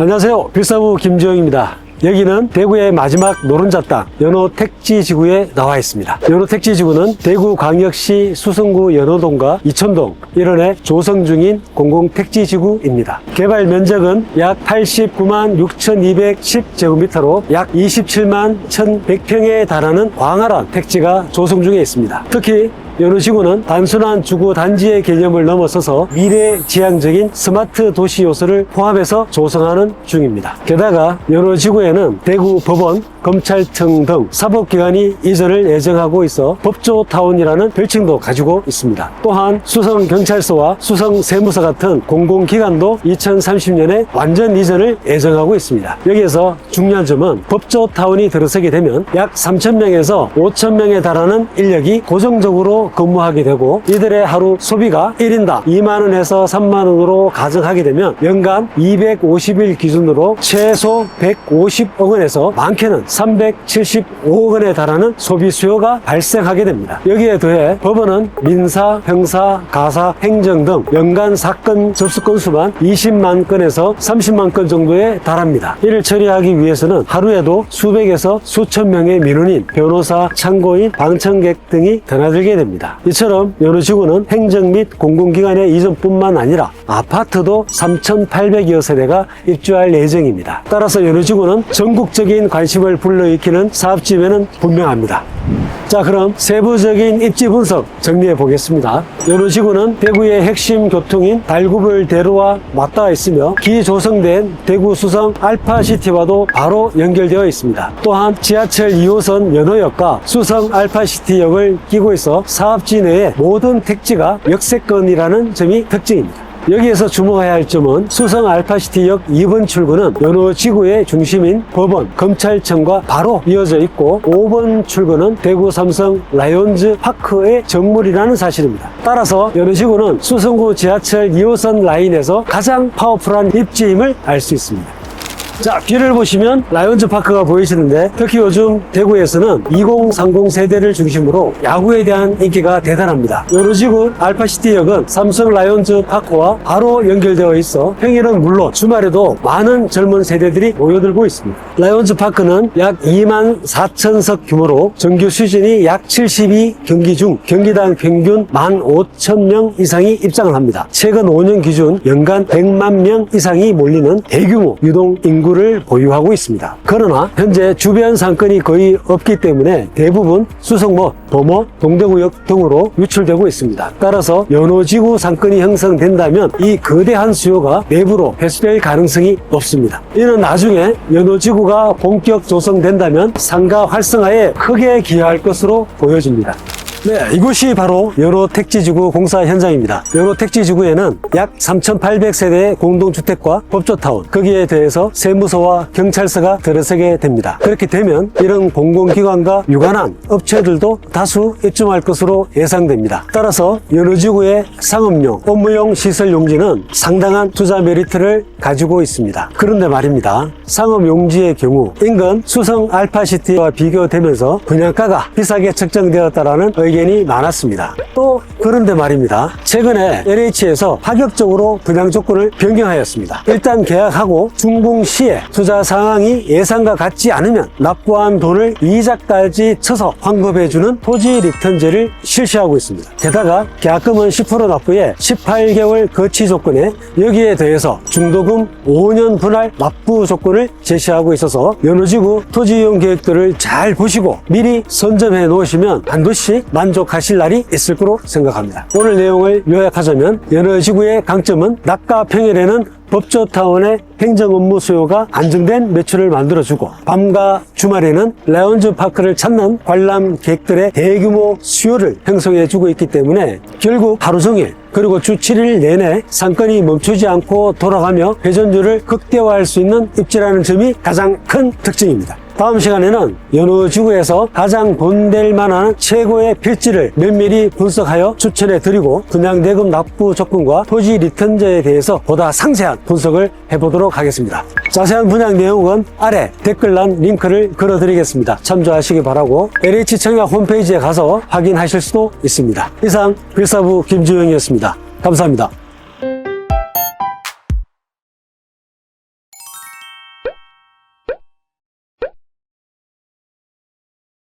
안녕하세요. 빌사부 김지영입니다. 여기는 대구의 마지막 노른자 땅 연호 택지 지구에 나와 있습니다. 연호 택지 지구는 대구 광역시 수성구 연호동과 이천동 일원에 조성 중인 공공 택지 지구입니다. 개발 면적은 약 89만 6,210제곱미터로 약 27만 1,100평에 달하는 광활한 택지가 조성 중에 있습니다. 특히 연호지구는 단순한 주거 단지의 개념을 넘어서서 미래 지향적인 스마트 도시 요소를 포함해서 조성하는 중입니다. 게다가 연호지구에는 대구 법원, 검찰청 등 사법기관이 이전을 예정하고 있어 법조타운이라는 별칭도 가지고 있습니다. 또한 수성경찰서와 수성세무서 같은 공공기관도 2030년에 완전 이전을 예정하고 있습니다. 여기에서 중요한 점은 법조타운이 들어서게 되면 약 3,000명에서 5,000명에 달하는 인력이 고정적으로 근무하게 되고 이들의 하루 소비가 1인당 2만원에서 3만원으로 가정하게 되면 연간 250일 기준으로 최소 150억 원에서 많게는 375억 원에 달하는 소비 수요가 발생하게 됩니다. 여기에 더해 법원은 민사, 형사, 가사, 행정 등 연간 사건 접수 건수만 20만 건에서 30만 건 정도에 달합니다. 이를 처리하기 위해서는 하루에도 수백에서 수천 명의 민원인, 변호사, 참고인, 방청객 등이 드나들게 됩니다. 이처럼 연호지구는 행정 및 공공기관의 이전뿐만 아니라 아파트도 3,800여 세대가 입주할 예정입니다. 따라서 연호지구는 전국적인 관심을 불러일으키는 사업지면은 분명합니다. 자 그럼 세부적인 입지 분석 정리해 보겠습니다. 연호지구는 대구의 핵심 교통인 달구불 대로와 맞닿아 있으며 기조성된 대구 수성 알파시티와도 바로 연결되어 있습니다. 또한 지하철 2호선 연호역과 수성 알파시티역을 끼고 있어 사업지 내의 모든 택지가 역세권이라는 점이 특징입니다. 여기에서 주목해야 할 점은 수성 알파시티역 2번 출구는 연호 지구의 중심인 법원, 검찰청과 바로 이어져 있고 5번 출구는 대구 삼성 라이온즈 파크의 정물이라는 사실입니다. 따라서 연호 지구는 수성구 지하철 2호선 라인에서 가장 파워풀한 입지임을 알 수 있습니다. 자, 뒤를 보시면 라이온즈 파크가 보이시는데 특히 요즘 대구에서는 2030 세대를 중심으로 야구에 대한 인기가 대단합니다. 요로지구 알파시티역은 삼성 라이온즈 파크와 바로 연결되어 있어 평일은 물론 주말에도 많은 젊은 세대들이 모여들고 있습니다. 라이온즈 파크는 약 2만 4천석 규모로 정규 수준이 약 72 경기 중 경기당 평균 1만 5천 명 이상이 입장을 합니다. 최근 5년 기준 연간 100만 명 이상이 몰리는 대규모 유동 인구 를 보유하고 있습니다. 그러나 현재 주변 상권이 거의 없기 때문에 대부분 수성모, 도모, 동대구역 등으로 유출되고 있습니다. 따라서 연호지구 상권이 형성된다면 이 거대한 수요가 내부로 회수될 가능성이 높습니다. 이는 나중에 연호지구가 본격 조성된다면 상가 활성화에 크게 기여할 것으로 보여집니다. 네, 이곳이 바로 연호 택지지구 공사 현장입니다. 연호 택지지구에는 약 3,800세대의 공동주택과 법조타운, 거기에 대해서 세무서와 경찰서가 들어서게 됩니다. 그렇게 되면 이런 공공기관과 유관한 업체들도 다수 입점할 것으로 예상됩니다. 따라서 연호지구의 상업용, 업무용 시설 용지는 상당한 투자 메리트를 가지고 있습니다. 그런데 말입니다. 상업 용지의 경우 인근 수성 알파시티와 비교되면서 분양가가 비싸게 책정되었다라는 의견 이 많았습니다. 또 그런데 말입니다. 최근에 LH에서 파격적으로 분양 조건을 변경하였습니다. 일단 계약하고 준공 시에 투자 상황이 예상과 같지 않으면 납부한 돈을 이자까지 쳐서 환급해주는 토지 리턴제를 실시하고 있습니다. 게다가 계약금은 10% 납부에 18개월 거치 조건에 여기에 더해서 중도금 5년 분할 납부 조건을 제시하고 있어서 연호지구 토지 이용 계획들을 잘 보시고 미리 선점해 놓으시면 반드시 만족하실 날이 있을 거로 생각합니다. 오늘 내용을 요약하자면 연호지구의 강점은 낮과 평일에는 법조타운의 행정 업무 수요가 안정된 매출을 만들어주고 밤과 주말에는 라운즈 파크를 찾는 관람 객들의 대규모 수요를 형성해주고 있기 때문에 결국 하루 종일 그리고 주 7일 내내 상권이 멈추지 않고 돌아가며 회전율을 극대화할 수 있는 입지라는 점이 가장 큰 특징입니다. 다음 시간에는 연호지구에서 가장 돈될 만한 최고의 필지를 면밀히 분석하여 추천해 드리고 분양대금 납부 조건과 토지 리턴제에 대해서 보다 상세한 분석을 해보도록 하겠습니다. 자세한 분양 내용은 아래 댓글란 링크를 걸어드리겠습니다. 참조하시기 바라고 LH 청약 홈페이지에 가서 확인하실 수도 있습니다. 이상 빌사부 김주영이었습니다. 감사합니다.